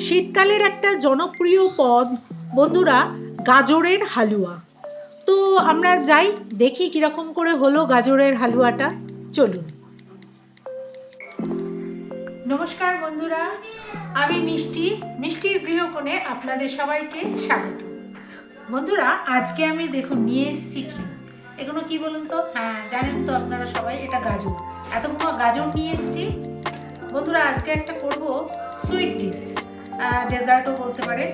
শীতকালের একটা জনপ্রিয় পদ, বন্ধুরা, গাজরের হালুয়া। তো আমরা যাই, দেখি কীরকম করে হলো গাজরের হালুয়াটা। চলুন। নমস্কার, বন্ধুরা। আমি মিষ্টি। মিষ্টির গৃহকোণে আপনাদের সবাইকে স্বাগত। বন্ধুরা, আজকে আমি দেখুন, নিয়ে এসেছি কি? এগুলো কি বলুন তো? হ্যাঁ জানেন তো আপনারা সবাই, এটা গাজর। এতগুলো গাজর নিয়ে এসেছি। বন্ধুরা, আজকে একটা করব সুইট ডিশ ডেজার্টও বলতে পারে।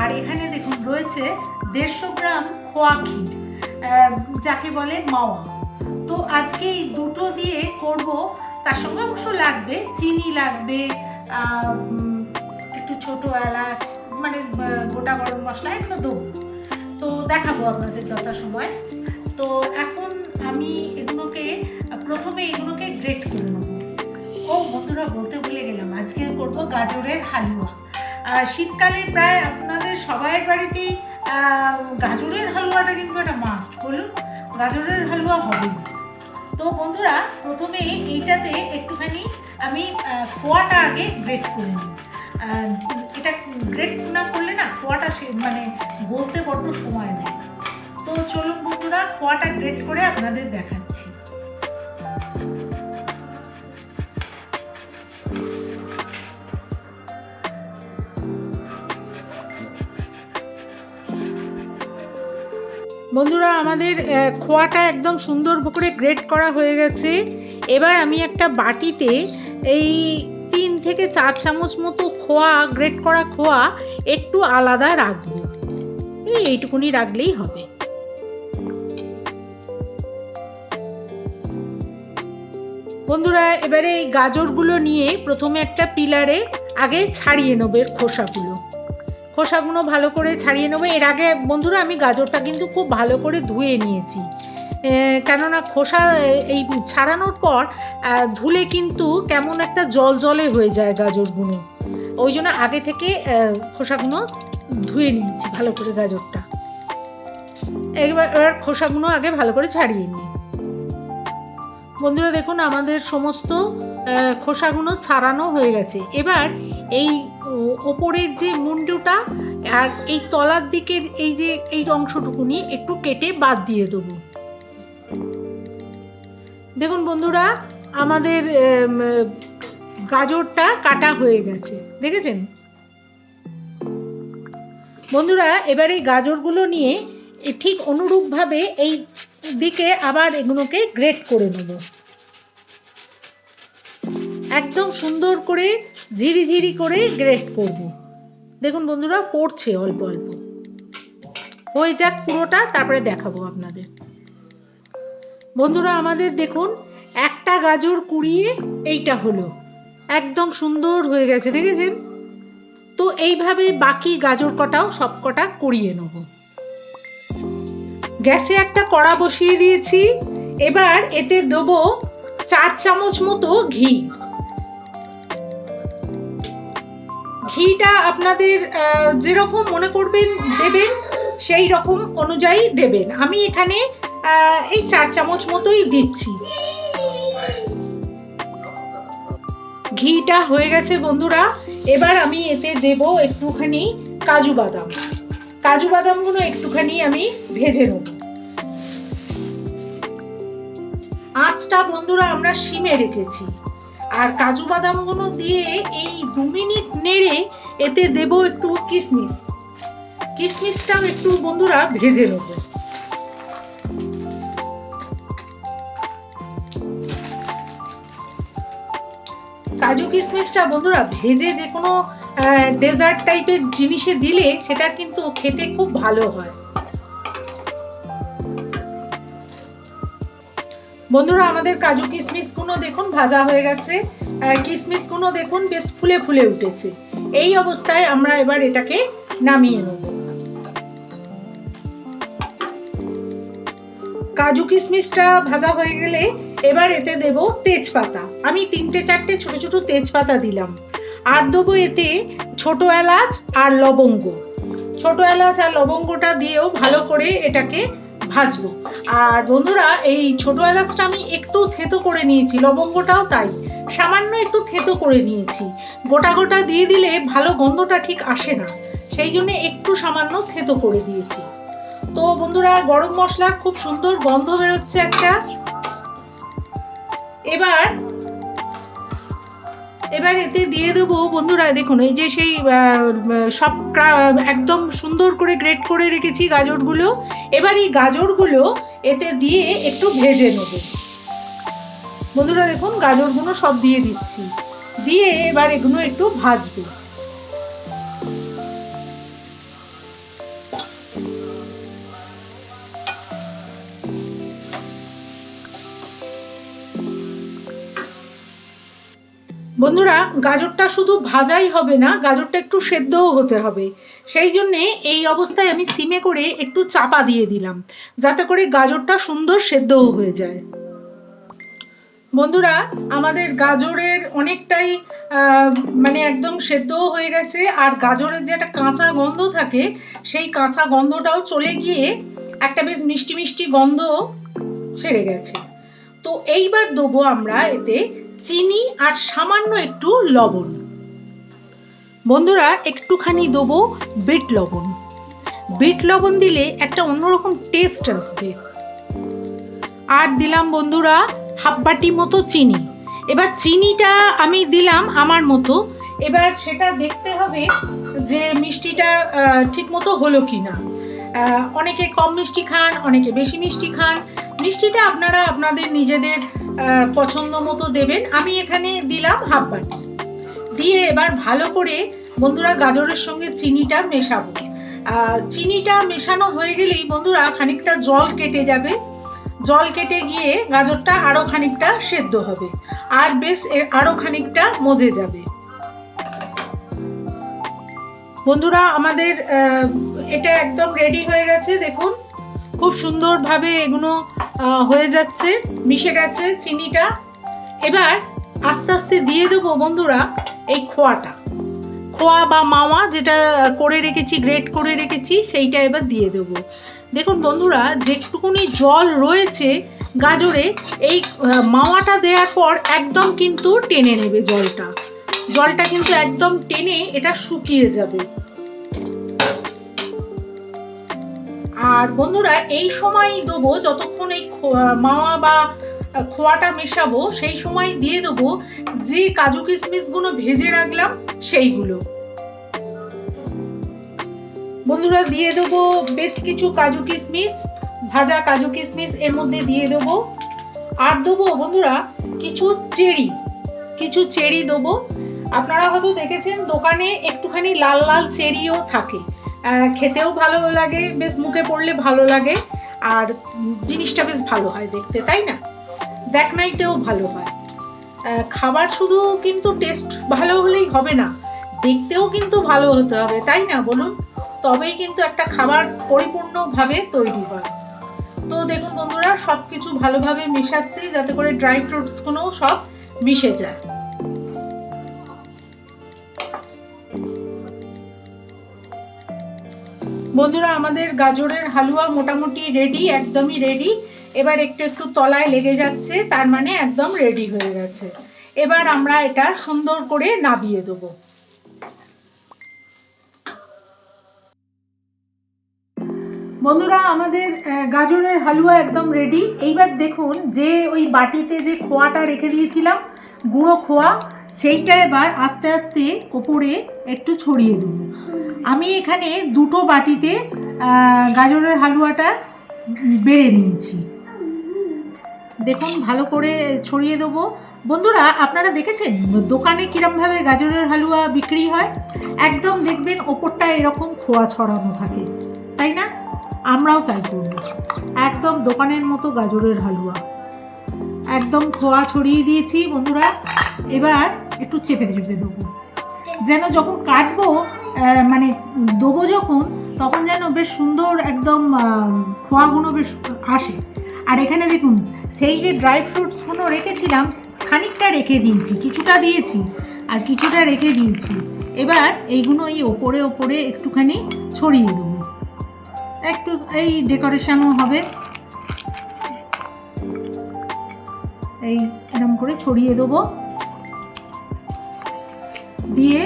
আর এখানে দেখুন, রয়েছে দেড়শো গ্রাম খোয়া ক্ষীর যাকে বলে মাওয়া। তো আজকে এই দুটো দিয়ে করব, তার সঙ্গে অবশ্য লাগবে, চিনি লাগবে একটু ছোট এলাচ মানে গোটা গরম মশলা, এগুলো দেবো। তো দেখাবো আপনাদের যথাসময়। তো এখন আমি এগুলোকে, প্রথমে এগুলোকে গ্রেট করে নেব। ও বন্ধুরা, বলতে ভুলে গেলাম, আজকে করব গাজরের হালুয়া। শীতকালে প্রায় আপনাদের সবাই বাড়িতেই গাজরের হালুয়াটা কিন্তু একটা মাস্ট বলুন। গাজরের হালুয়া হবে। তো বন্ধুরা, প্রথমে এইটাতে একটুখানি আমি খোয়াটা আগে গ্রেট করে নিই। এটা গ্রেট না করলে না, খোয়াটা সে মানে বলতে বড্ড সময় নেয়। তো চলুন বন্ধুরা, খোয়াটা গ্রেট করে আপনাদের দেখাচ্ছি। বন্ধুরা, আমাদের খোয়াটা একদম সুন্দর করে গ্রেট করা হয়ে গেছে। এবার আমি একটা বাটিতে এই তিন থেকে চার চামচ মতো খোয়া, গ্রেট করা খোয়া একটু আলাদা রাখব। এই এইটুকুনি রাখলেই হবে। বন্ধুরা, এবারে এই গাজরগুলো নিয়ে প্রথমে একটা পিলারে আগে ছাড়িয়ে নেবে খোসাগুলো। খোসাগুলো ভালো করে ছাড়িয়ে নেব। এর আগে বন্ধুরা, আমি গাজরটা কিন্তু খুব ভালো করে ধুয়ে নিয়েছি। কেননা খোসা এই ছাড়ানোর পর ধুলে কিন্তু কেমন একটা জল জলে হয়ে যায় গাজরগুলো। ওই জন্য আগে থেকে খোসাগুলো ধুয়ে নিয়েছি ভালো করে গাজরটা। এবার এবার খোসাগুলো আগে ভালো করে ছাড়িয়ে নিই। বন্ধুরা দেখুন, আমাদের সমস্ত খোসাগুলো ছাড়ানো হয়ে গেছে। এবার এই ওপরের যে মুন্ডুটা আর এই তলার দিকের এই যে এই অংশটুকুনি একটু কেটে বাদ দিয়ে দেবো। দেখুন বন্ধুরা, আমাদের গাজরটা কাটা হয়ে গেছে, দেখেছেন? বন্ধুরা, এবার এই গাজরগুলো নিয়ে ঠিক অনুরূপভাবে এই দিকে আবার এগুলোকে গ্রেট করে নেব। একদম সুন্দর করে ঝিরি ঝিরি করে গ্রেট করব। দেখুন বন্ধুরা, পড়ছে অল্প অল্প। হয়ে যাক পুরোটা, তারপরে দেখাবো আপনাদের। বন্ধুরা, আমাদের দেখুন, একটা গাজর কুড়িয়ে এইটা হলো। একদম সুন্দর হয়ে গেছে, দেখেছেন? তো এইভাবে বাকি গাজর কটাও সব কটা কুড়িয়ে নেব। গ্যাসে একটা কড়া বসিয়ে দিয়েছি। এবার এতে দেবো চার চামচ মতো ঘি। ঘিটা আপনাদের যেরকম মনে করবেন দেবেন, সেই রকম অনুযায়ী দেবেন। আমি এখানে এই চার চামচ মতোই দিচ্ছি। ঘিটা হয়ে গেছে বন্ধুরা। এবার আমি এতে দেব একটুখানি কাজু বাদাম। কাজু বাদামগুলো একটুখানি আমি ভেজে নেব। আঁচটা বন্ধুরা আমরা সিমে রেখেছি। আর কাজু বাদামগুলো দিয়ে এই দু মিনিট নেড়ে এতে দেব একটু কিশমিশ কিশমিশটাও একটু বন্ধুরা ভেজে নেব। কাজু কিশমিশটা বন্ধুরা ভেজে যে কোনো ডেজার্ট টাইপের জিনিসে দিলে সেটা কিন্তু খেতে খুব ভালো হয়। বন্ধুরা আমাদের কাজু কিশমিশগুলো দেখুন ভাজা হয়ে গেছে। কিশমিশগুলো দেখুন বেশ ফুলে ফুলে উঠেছে। এই অবস্থায় আমরা এবার এটাকে নামিয়ে নেব। কাজু কিশমিশটা ভাজা হয়ে গেলে এবার এতে দেব তেজপাতা। আমি তিনটে চারটে ছোট ছোট তেজপাতা দিলাম। আর দেবো এতে ছোট এলাচ আর লবঙ্গ। ছোট এলাচ আর লবঙ্গটা দিয়েও ভালো করে এটাকে ভাজবো। আর বন্ধুরা, এই ছোট এলাচটা আমি একটু থেতো করে নিয়েছি, লবঙ্গটাও তাই। সামান্য একটু থেতো করে নিয়েছি। গোটা গোটা দিয়ে দিলে ভালো গন্ধটা ঠিক আসে না। সেই জন্য একটু সামান্য থেতো করে দিয়েছি। তো বন্ধুরা, গরম মশলার খুব সুন্দর গন্ধ বেরোচ্ছে একটা। এবার এবার এতে দিয়ে দেবো, বন্ধুরা, দেখুন, এই যে সেই সব একদম সুন্দর করে গ্রেট করে রেখেছি গাজরগুলো। এবার এই গাজরগুলো এতে দিয়ে একটু ভেজে নেব। বন্ধুরা দেখুন, গাজরগুলো সব দিয়ে দিচ্ছি। দিয়ে এবার এগুলো একটু ভাজবে। বন্ধুরা, গাজরটা শুধু ভাজাই হবে না, গাজরটা একটু সেদ্ধও হতে হবে। সেই জন্যে এই অবস্থায় আমি সিমে করে একটু চাপা দিয়ে দিলাম, যাতে করে গাজরটা সুন্দর সেদ্ধও হয়ে যায়। বন্ধুরা, আমাদের গাজরের অনেকটাই মানে একদম সেদ্ধও হয়ে গেছে, আর গাজরের যে একটা কাঁচা গন্ধ থাকে, সেই কাঁচা গন্ধটাও চলে গিয়ে একটা বেশ মিষ্টি মিষ্টি গন্ধ ছেড়ে গেছে। তো এইবার দেবো আমরা এতে চিনি আর সামান্য একটু লবণ। বন্ধুরা, একটুখানি দেবো বিট লবণ। বিট লবণ দিলে একটা অন্যরকম টেস্ট আসবে। আর দিলাম বন্ধুরা হাফ বাটি মতো চিনি। এবার চিনিটা আমি দিলাম আমার মতো। এবার সেটা দেখতে হবে যে মিষ্টিটা ঠিক মতো হলো কিনা। আহ, অনেকে কম মিষ্টি খান অনেকে বেশি মিষ্টি খান। মিষ্টিটা আপনারা আপনাদের নিজেদের পছন্দ মতো দেবেন। আমি এখানে দিলাম হাফ বাটি দিয়ে এবার ভালো করে বন্ধুরা গাজরের সঙ্গে চিনিটা মেশাবো। চিনিটা মেশানো হয়ে গেলেই বন্ধুরা খানিকটা জল কেটে যাবে। জল কেটে গিয়ে গাজরটা আরও খানিকটা সেদ্ধ হবে। আর বেশ, এ- আরও খানিকটা মজে যাবে। বন্ধুরা, আমাদের এটা একদম রেডি হয়ে গেছে, দেখুন। খুব সুন্দরভাবে এগুলো হয়ে যাচ্ছে, মিশে গেছে চিনিটা। এবার আস্তে আস্তে দিয়ে দেবো বন্ধুরা, এই খোয়াটা। খোয়া বা মাওয়া যেটা করে রেখেছি গ্রেট করে রেখেছি, সেইটা এবার দিয়ে দেবো। দেখুন বন্ধুরা, যেটুকুনি জল রয়েছে গাজরে, এই মাওয়াটা দেওয়ার পর একদম কিন্তু টেনে নেবে জলটা। জলটা কিন্তু একদম টেনে এটা শুকিয়ে যাবে। আর বন্ধুরা, এই সময়ই দেবো, যতক্ষণ এই মাওয়া বা খোয়াটা মেশাবো, সেই সময় দিয়ে দেবো যে কাজু কিশমিশগুলো ভেজে রাখলাম, সেইগুলো। বন্ধুরা, দিয়ে দেবো বেশ কিছু কাজু কিশমিশ, ভাজা কাজু কিশমিশ এর মধ্যে দিয়ে দেবো। আর দেবো, বন্ধুরা, কিছু চেরি কিছু চেরি দেবো। আপনারা হয়তো দেখেছেন, দোকানে একটুখানি লাল লাল চেরিও থাকে। খেতেও ভালো লাগে, বেশ মুখে পড়লে ভালো লাগে, আর জিনিসটা বেশ ভালো হয় দেখতে, তাই না? দেখনাইতেও ভালো হয়। খাবার শুধু কিন্তু টেস্ট ভালো হলেই হবে না, দেখতেও কিন্তু ভালো হতে হবে, তাই না বলুন? তবেই কিন্তু একটা খাবার পরিপূর্ণভাবে তৈরি হয়। তো দেখুন বন্ধুরা, সবকিছু ভালোভাবে মেশাচ্ছি যাতে করে ড্রাই ফ্রুটসগুলো সব মিশে যায়। বন্ধুরা, আমাদের গাজরের হালুয়া মোটামুটি রেডি একদমই রেডি এবার একটু একটু তলায় লেগে যাচ্ছে, তার মানে একদম রেডি হয়ে গেছে। এবার আমরা এটা সুন্দর করে নাবিয়ে দেবো। বন্ধুরা, আমাদের গাজরের হালুয়া একদম রেডি এইবার দেখুন যে ওই বাটিতে যে খোয়াটা রেখে দিয়েছিলাম, গুঁড়ো খোয়া, সেইটা এবার আস্তে আস্তে ওপরে একটু ছড়িয়ে দেবো। আমি এখানে দুটো বাটিতে গাজরের হালুয়াটা বেড়ে নিয়েছি। দেখুন, ভালো করে ছড়িয়ে দেবো। বন্ধুরা, আপনারা দেখেছেন দোকানে কিরমভাবে গাজরের হালুয়া বিক্রি হয়? একদম দেখবেন ওপরটা এরকম খোয়া ছড়ানো থাকে। তাই না? আমরাও তাই করব একদম দোকানের মতো গাজরের হালুয়া। একদম খোয়া ছড়িয়ে দিয়েছি, বন্ধুরা। এবার একটু চেপে চেপে দেবো। যেন যখন কাটবো মানে দেবো যখন, তখন যেন বেশ সুন্দর একদম খোয়াগুলো বেশ আসে। আর এখানে দেখুন, সেই যে ড্রাই ফ্রুটসগুলো রেখেছিলাম, খানিকটা রেখে দিয়েছি, কিছুটা দিয়েছি, আর কিছুটা রেখে দিয়েছি। এবার এইগুলো এই ওপরে ওপরে একটুখানি ছড়িয়ে দেবো। একটু এই ডেকোরেশনও হবে। এই এরকম করে ছড়িয়ে দেবো। দিয়ে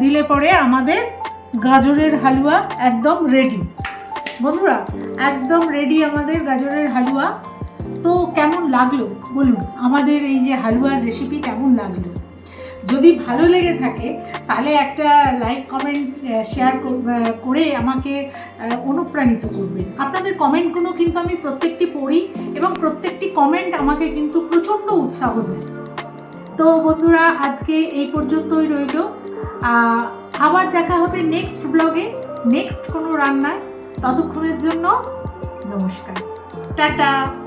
দিলে পরে আমাদের গাজরের হালুয়া একদম রেডি বন্ধুরা, একদম রেডি আমাদের গাজরের হালুয়া। তো কেমন লাগল? বলুন, আমাদের এই যে হালুয়ার রেসিপি কেমন লাগল? যদি ভালো লেগে থাকে, তাহলে একটা লাইক কমেন্ট শেয়ার করে আমাকে অনুপ্রাণিত করবেন। আপনাদের কমেন্টগুলো কিন্তু আমি প্রত্যেকটি পড়ি এবং প্রত্যেকটি কমেন্ট আমাকে কিন্তু প্রচণ্ড উৎসাহ দেয়। তো বন্ধুরা, আজকে এই পর্যন্তই রইল। আবার দেখা হবে নেক্সট ব্লগে নেক্সট কোনো রান্নায়। ততক্ষণের জন্য নমস্কার। টাটা।